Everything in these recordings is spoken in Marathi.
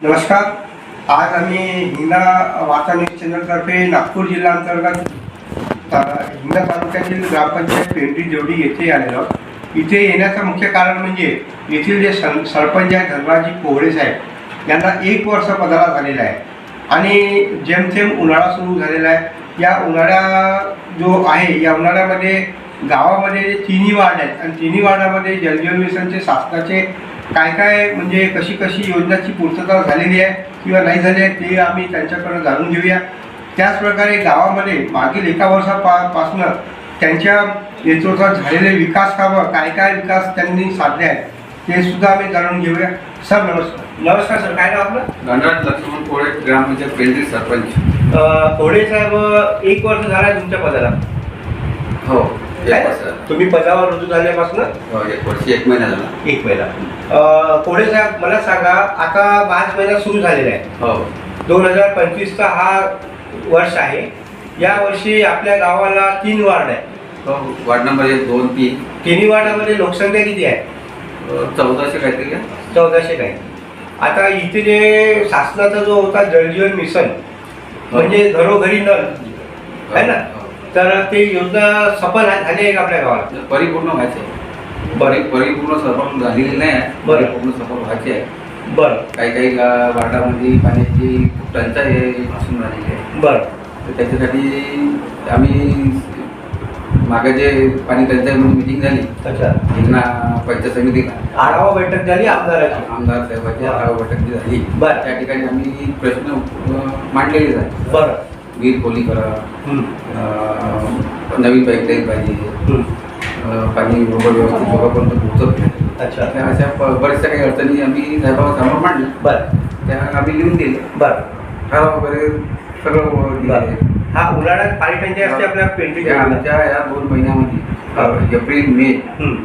नमस्कार आज आम्ही हिंगणा वार्ता न्यूज चॅनलतर्फे नागपूर जिल्हा अंतर्गत हिंगणा तालुक्यातील ग्रामपंचायत पेंढरी जेवढी येथे आलेलो आहोत. इथे येण्याचं मुख्य कारण म्हणजे येथील जे सं सरपंच आहे धनराजी कोहळे साहेब यांना एक वर्ष पदाला झालेला आहे आणि जेमथेम उन्हाळा सुरू झालेला आहे या उन्हाळ्या जो आहे या उन्हाळ्यामध्ये गावामध्ये तिन्ही वार्ड आहेत आणि तिन्ही वार्डामध्ये जलजीवन मिशनचे शासनाचे काय काय म्हणजे कशी कशी योजनाची पूर्तता झालेली आहे किंवा नाही झाली आहे ते आम्ही त्यांच्याकडनं जाणून घेऊया. त्याचप्रकारे गावामध्ये मागील एका वर्षापा पासनं त्यांच्या नेतृत्वात झालेले विकास कामं काय काय विकास त्यांनी साधले आहेत ते सुद्धा आम्ही जाणून घेऊया. सर नमस्कार. नमस्कार सर काय नाव आपलं? गणराज लक्ष्मण कोळे ग्रामपंचायत पेंढरी सरपंच. कोडे साहेब एक वर्ष झाला तुमच्या पदाला. हो. काय? वर्ष. तुम्ही पदावर रुजू झाल्यापासून? हो एक वर्ष एक महिना झाला. एक महिना. कोडे साहेब मला सांगा आता मार्च महिना सुरू झालेला आहे. हो. दोन हजार पंचवीसचा हा वर्ष आहे. या वर्षी आपल्या गावाला तीन वार्ड आहे हो वार्ड नंबर एक दोन तीन. तिन्ही वार्डामध्ये लोकसंख्या किती आहे? चौदाशे काहीतरी. चौदाशे काही. आता इथे जे शासनाचा जो होता जलजीवन मिशन म्हणजे घरोघरी नळ आहे ना? हो. तर ते योजना सफल झाली आहे का आपल्या गावाला परिपूर्ण व्हायचे. बरं. परिपूर्ण सफल झालेली नाही आहे. बरं. परिपूर्ण सफल व्हायचे आहे. बरं. काही काही गा- वार्डामध्ये पाण्याची खूप टंचाई भासून राहिलेली आहे. बरं. तर त्याच्यासाठी आम्ही मागे जे पाणी टंचाई म्हणून मिटिंग झाली अच्छा. हिंगणा पंचायत समितीला आढावा बैठक झाली आमदाराची आमदार साहेबांची आढावा बैठक जी झाली. बरं. त्या ठिकाणी आम्ही प्रश्न अ, मांडलेले आहेत बरं. वीर खोली करा हं. नवीन पाईपलाईन पाहिजे. हं. पाणी बरोबर व्यवस्थित लोकांपर्यंत पोहोचत नाही. अच्छा. त्या अशा बऱ्याचशा काही अडचणी आम्ही साहेबांसमोर मांडल्या. बरं. त्या आम्ही लिहून दिले बरं. ठराव वगैरे सगळं हा उन्हाळ्यात पाणी टंचाई असते आपल्या पेंटिंग आमच्या या दोन महिन्यामध्ये. April May.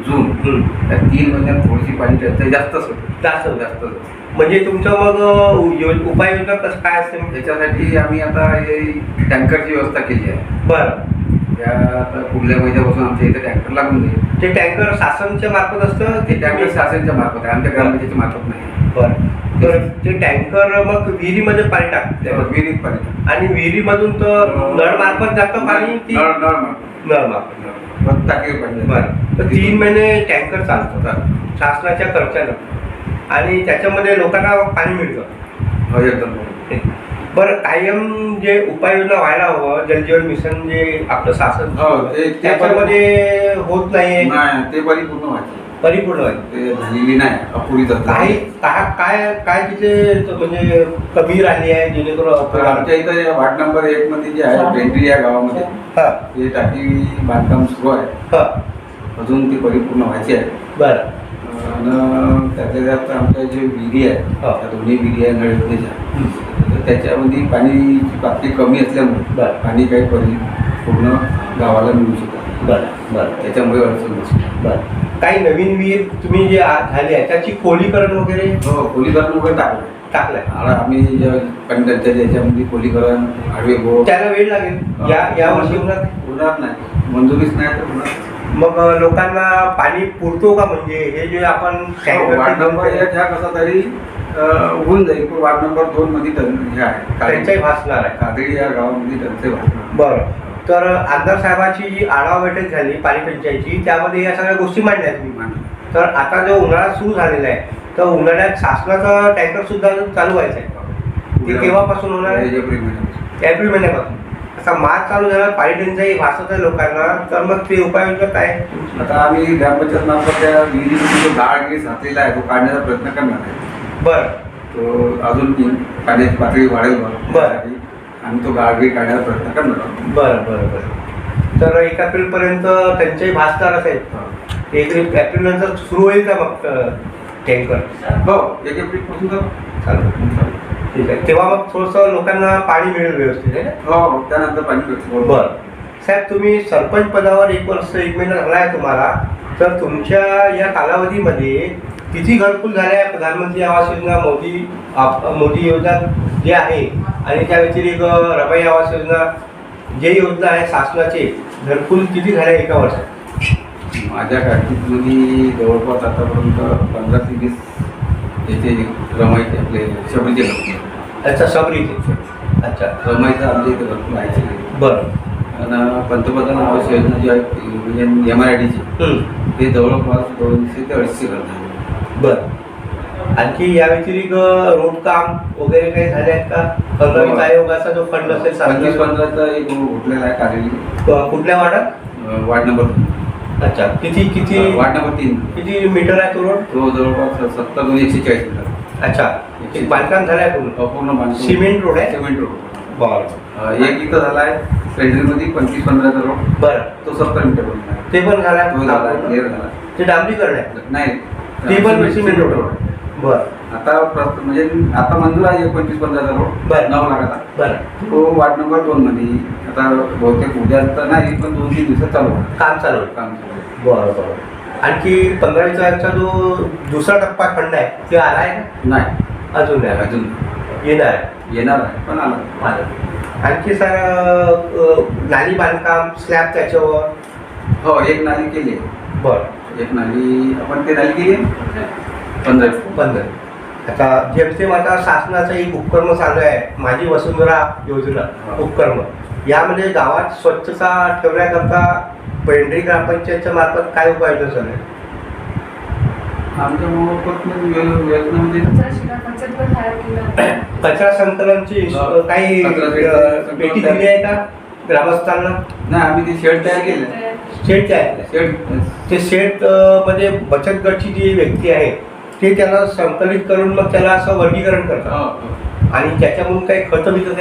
जून या तीन महिन्यात थोडीशी पाणी टंचाई जास्तच होते जास्त. जास्त. म्हणजे तुमचं मग यो- उपाययोजना कसं काय असते मग? त्याच्यासाठी आम्ही आता हे टँकरची व्यवस्था केली आहे बरं त्या आता पुढल्या महिन्यापासून आमच्या इथे टँकर लागून जाईल ते टँकर शासनच्या मार्फत असतं ते टँकर शासनच्या मार्फत आहे आमच्या ग्रामपंचायतीच्या मार्फत नाही बरं तर ते टँकर मग विहिरीमध्ये पाणी टाकते त्यावर विहिरीत पाणी. आणि विहिरीमधून तर नळ मार्फत जातं पाणी की नळ नळ मार्फत. तर तीन महिने टँकर चालतो शासनाच्या खर्चानं. आणि त्याच्यामध्ये लोकांना पाणी मिळतं. हो एकदम बरोबर. बरं कायम जे उपाययोजना व्हायला हवं जलजीवन मिशन जे आपलं शासन हो, त्याच्यामध्ये होत नाही ते परिपूर्ण व्हायचे. परिपूर्ण व्हायचं ते झालेली नाही अपुरी जात काही काय काय काय तिथे त- म्हणजे कमी राहिली आहे जेणेकरून तर अपघात- आमच्या इथं या वार्ड नंबर एक मध्ये जे आहे पेंढरी या गावामध्ये हा. ते टाकी बांधकाम सुरू आहे. हा. अजून ती परिपूर्ण व्हायची आहे. बरं. आणि त्यातल्या त्यात आमच्या जे विहिरी आहे हा. त्या दोन्ही विहिरी आहे नळ योजनेच्या तर त्याच्यामध्ये पाणीची पातळी कमी असल्यामुळे बरं. पाणी काही परि पूर्ण गावाला मिळू शकत बरं बरं. त्याच्यामुळे अडचण नसते बरं. काही नवीन विहीर तुम्ही जे आ- झाली आहे त्याची खोलीकरण वगैरे? हो खोलीकरण वगैरे टाकलं टाकलंय. आम्ही ज्या टंचाई याच्यामध्ये खोलीकरण आडवे बोट त्याला वेळ लागेल. या या वर्षी होणार नाही. होणार नाही. मंजुरीच नाही तर होणार मग अ, लोकांना पाणी पुरतो का म्हणजे? हे जे आपण हो, वार्ड नंबर एक ह्या कसा तरी अं, होऊन जाईल पण वार्ड नंबर दोन मध्ये टन हे आहे. टंचाई कादळी- भासणार आहे. कादळी या गावामध्ये टंचाई भासणार बरं. तर आमदार साहेबाची जी आढावा बैठक झाली पाणी टंचाईची त्यामध्ये या सगळ्या गोष्टी मांडल्या तुम्ही. तर आता जो उन्हाळा सुरू झालेला आहे तर उन्हाळ्यात शासनाचा टँकर सुद्धा चालू व्हायचा आहे ते केव्हापासून होणार आहे एप्रिल महिन्यापासून. एप्रिल महिन्यापासून आता मार्च चालू झाला पाणी टंचाई भासत आहे लोकांना तर मग ते उपाययोजना काय आता आम्ही ग्रामपंचायत मार्फत त्या विहिरीमध्ये जो गाळ गिरी साचलेला आहे तो काढण्याचा प्रयत्न करणार आहे बरं तो अजून पाण्याची पातळी वाढेल. बरं. आम्ही तो गिरी काढण्याचा प्रयत्न करणार आहोत. बरं बरं बरं. तर एक एप्रिलपर्यंत टंचाई भासणारच आहे एक एप्रिल नंतर सुरू होईल का मग टँकर? हो एक एप्रिलपासून तर चालेल ठीक आहे. तेव्हा मग थोडंसं लोकांना पाणी मिळेल व्यवस्थित आहे ना? हो हो त्यानंतर पाणी भेटतं. बरं. साहेब तुम्ही सरपंच पदावर एक वर्ष एक महिना झाला आहे तुम्हाला. तर तुमच्या या कालावधीमध्ये किती घरकुल झाल्या? प्रधानमंत्री आवास योजना मोदी आप- मोदी योजना जे आहे आणि त्या व्यतिरिक्त रबाई आवास योजना जे योजना आहे शासनाचे घरकुल किती झाले एका वर्षात? माझ्या काळजीमध्ये जवळपास आतापर्यंत पंधरा ते वीस याचे रमाईचे आपले शबरीचे भरपूर अच्छा सबरीचे अच्छा. रमाईचं आमच्या इथे भरपूर आहे बरं. आणि पंतप्रधान आवास योजना जी आहे म्हणजे एम आर आय डीची. ते जवळपास दोनशे ते अडीचशे करतात बरं. आणखी या व्यतिरिक्त रोड काम वगैरे काही झाले आहेत का? पंधरा वित्त आयोगाचा जो फंड असेल पंचवीस सांगितलं पंधराचा एक उठलेला आहे कार्यालय. कुठल्या वार्डात? अं, वार्ड नंबर अच्छा. किती किती? वार्ड नंबर तीन. किती मीटर आहे तो रोड? तो जवळपास सत्तर दोन एकशे चाळीस मीटर. अच्छा. एक बांधकाम झालं आहे पूर्ण? अपूर्ण बांधकाम. सिमेंट रोड आहे? Cement road. बरं. एक इथं झाला आहे सेंट्रीमध्ये पंचवीस पंधराचा रोड. बरं. तो सत्तर मीटर ते पण झालं तो झाला आहे क्लिअर झाला ते डांबरीकरण आहे? नाही. ते पण सिमेंट रोड. बरं. आता प्रस्त- म्हणजे आता मंजूर आहे पंचवीस पंधराचा रोड. बरं. नऊ लाखाचा. बरं. तो वार्ड नंबर दोन मध्ये. आता बहुतेक उद्या तर नाही पण दोन तीन दिवसात चालू. काम चालू आहे काम चालू आहे. बरं बरं. आणखी पंधरा विचाराचा जो दुसरा टप्पा फंड आहे ते आला आहे का? नाही. अजून नाही. आला. अजून येणार आहे. येणार आहे पण आला. आलं. आणखी सर अ, नाली बांधकाम स्लॅब त्याच्यावर? हो एक नाली केली आहे. बरं. एक नाली आपण ते नाली केली आहे? पंधरा. पंधरा. आता जेमतेम आता शासनाचं एक उपक्रम चालू आहे माझी वसुंधरा योजना. उपक्रम. यामध्ये गावात स्वच्छता ठेवण्याकरता पेंढरी ग्रामपंचायतच्या मार्फत काय उपाययोजना चालू आहे? आमच्या योजनेमध्ये कचरा संकलनची हा. काही पेटी दिली आहे का? ग्रामस्थांना? नाही आम्ही ते शेड तयार केलं शेडचे आहे शेड ते शेड अ, मध्ये बचत गटची जी व्यक्ती आहे ते त्याला संकलित करून मग त्याला असं वर्गीकरण करतात. हो, हो. आणि त्याच्यामधून काही खतं बितं